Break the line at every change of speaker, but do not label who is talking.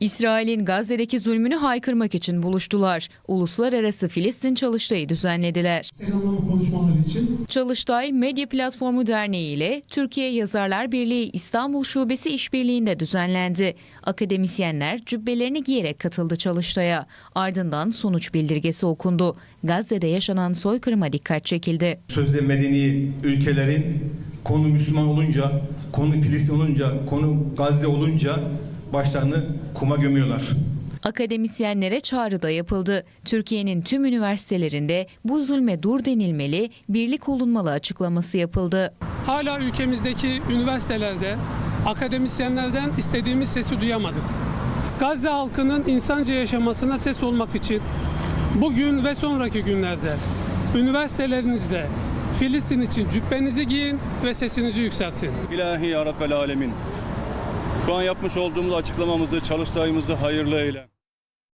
İsrail'in Gazze'deki zulmünü haykırmak için buluştular. Uluslararası Filistin Çalıştayı düzenlediler.
için
Çalıştay Medya Platformu Derneği ile Türkiye Yazarlar Birliği İstanbul Şubesi işbirliğinde düzenlendi. Akademisyenler cübbelerini giyerek katıldı Çalıştay'a. Ardından sonuç bildirgesi okundu. Gazze'de yaşanan soykırıma dikkat çekildi.
sözde medeni ülkelerin konu Müslüman olunca, konu Filistin olunca, konu Gazze olunca başlarını kuma gömüyorlar.
Akademisyenlere çağrı da yapıldı. Türkiye'nin tüm üniversitelerinde bu zulme dur denilmeli, birlik olunmalı açıklaması yapıldı.
Hala ülkemizdeki üniversitelerde akademisyenlerden istediğimiz sesi duyamadık. Gazze halkının insanca yaşamasına ses olmak için bugün ve sonraki günlerde üniversitelerinizde Filistin için cübbenizi giyin ve sesinizi yükseltin.
İlahi ya Rabbel Alemin. Şu an yapmış olduğumuz açıklamamızı, çalıştayımızı hayırlı eyle.